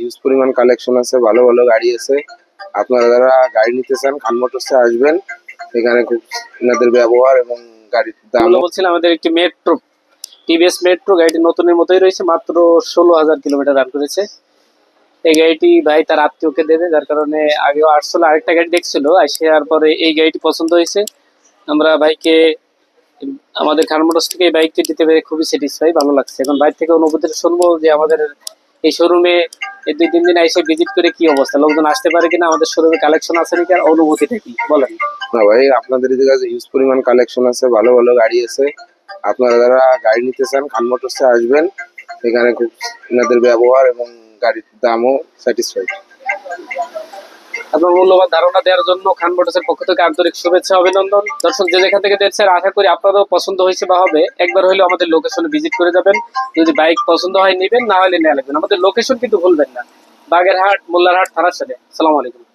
Huge পরিমাণ collection আছে, ভালো ভালো গাড়ি আছে। আপনারা যারা গাড়ি নিতে চান খান মোটরসে আসবেন। এখানে খুব এনাদের ব্যবহার এবং গাড়ির দাম বলছিলাম আমাদের একটি মেট্রো টিভিএস মেট্রো গাড়িটি নতুনের মতোই রয়েছে, মাত্র ষোলো হাজার কিলোমিটার রান করেছে। এই গাড়িটি ভাই তার আত্মীয়কে দেবে, যার কারণে আগেও আসছিল, আরেকটা গাড়ি দেখছিল আসার পরে এই গাড়িটি পছন্দ হয়েছে। আমরা ভাইকে, আমাদের খানমোটস থেকে এই বাইকটি দিতে পেরে খুবই স্যাটিসফাই ভালো লাগছে। এখন বাইক থেকে অনুভূতি শুনব যে আমাদের এই শোরুমে দুই, তিন দিন এসে ভিজিট করে কি অবস্থা? লোকজন আসতে পারে কিনা? আমাদের শোরুমে কালেকশন আছে নাকি? আর অনুভূতিটা কি? বলেন। না ভাই, আপনাদের এদিকে কাছে হিউজ পরিমাণ কালেকশন আছে, ভালো ভালো গাড়ি আছে, আপনারা যারা গাড়ি নিতে চান খান মোটরসে আসবেন। এখানে খুব এনাদের ব্যবহার এবং গাড়ির দামও স্যাটিসফাইড আপনার মূল্যবান ধারণা দেওয়ার জন্য খান মোটরসের পক্ষ থেকে আন্তরিক শুভেচ্ছা, অভিনন্দন। দর্শক, যে যেখান থেকে দেখছেন, আশা করি আপনারও পছন্দ হয়েছে বা হবে। একবার হলেও আমাদের লোকেশনে ভিজিট করে যাবেন। যদি বাইক পছন্দ হয়, নেবেন, না হলে নেওয়া লাগবেন আমাদের লোকেশন কিন্তু ভুলবেন না। বাগেরহাট, মোল্লারহাট, থানার সাথে। সালাম আলাইকুম।